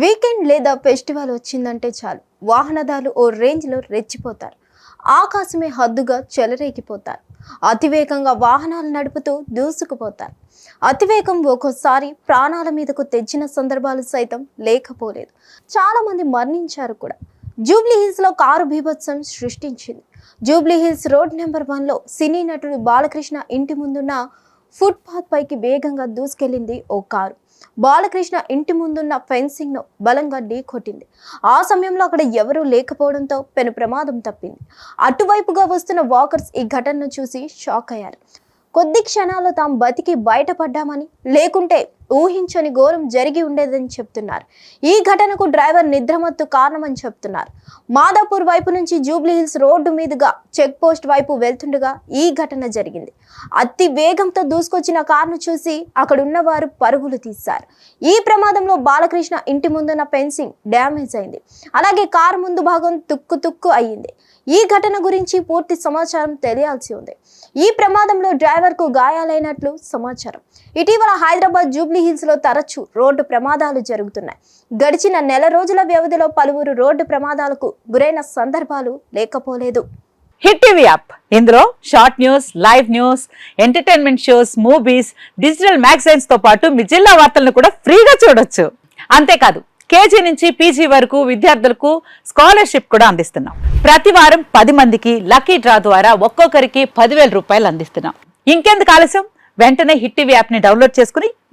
Weekend లేదా festival వచ్చిందంటే చాలు. వాహనదారులు ఓ రేంజ్లో రెచ్చిపోతారు. ఆకాశమే హద్దుగా చెలరేగిపోతారు. అతివేగంగా వాహనాలు నడుపుతూ దూసుకుపోతారు. అతివేగం ఒక్కోసారి ప్రాణాల మీదకు తెచ్చిన సందర్భాలు సైతం లేకపోలేదు. చాలామంది మరణించారు కూడా. జూబ్లీహిల్స్లో కారు బీభత్సం సృష్టించింది. జూబ్లీ హిల్స్ రోడ్ నెంబర్ వన్లో సినీ నటుడు బాలకృష్ణ ఇంటి ముందున్న ఫుట్పాత్ పైకి వేగంగా దూసుకెళ్ళింది ఓ కారు. బాలకృష్ణ ఇంటి ముందున్న ఫెన్సింగ్ను బలంగా ఢీకొట్టింది. ఆ సమయంలో అక్కడ ఎవరూ లేకపోవడంతో పెను ప్రమాదం తప్పింది. అటువైపుగా వస్తున్న వాకర్స్ ఈ ఘటనను చూసి షాక్ అయ్యారు కొద్ది క్షణాల్లో తాము బతికి బయటపడ్డామని లేకుంటే ఊహించని ఘోరం జరిగి ఉండేదని చెప్తున్నారు. ఈ ఘటనకు డ్రైవర్ నిద్రమత్తు కారణమని చెప్తున్నారు. మాదాపూర్ వైపు నుంచి జూబ్లీ హిల్స్ రోడ్డు మీదుగా చెక్ పోస్ట్ వైపు వెళ్తుండగా ఈ ఘటన జరిగింది. అతి వేగంతో దూసుకొచ్చిన కారును చూసి అక్కడ ఉన్నవారు పరుగులు తీశారు. ఈ ప్రమాదంలో బాలకృష్ణ ఇంటి ముందున్న ఫెన్సింగ్ డ్యామేజ్ అయింది. అలాగే కారు ముందు భాగం తుక్కు తుక్కు అయ్యింది. ఈ ఘటన గురించి పూర్తి సమాచారం తెలియాల్సి ఉంది. ఈ ప్రమాదంలో డ్రైవర్కు గాయాలైనట్లు సమాచారం. ఇటీవల హైదరాబాద్ జూబ్లీ హిల్స్ తరచూ రోడ్డు ప్రమాదాలు జరుగుతున్నాయి. గడిచిన నెల రోజుల వ్యవధిలో పలువురు రోడ్డు ప్రమాదాలకు గురైన సందర్భాలు లేకపోలేదు. Hit TV app. ఇందులో short news live news entertainment shows movies digital మ్యాగజైన్స్తో పాటు మీ జిల్లా వార్తలను కూడా ఫ్రీగా చూడొచ్చు. అంతేకాదు కేజీ నుంచి పీజీ వరకు విద్యార్థులకు స్కాలర్షిప్ కూడా అందిస్తున్నాం. ప్రతి వారం పది మందికి లక్కీ డ్రా ద్వారా ఒక్కొక్కరికి పదివేల రూపాయలు అందిస్తున్నాం. ఇంకెందుకు ఆలస్యం? వెంటనే హిట్ టీవీ యాప్ని డౌన్లోడ్ చేసుకుని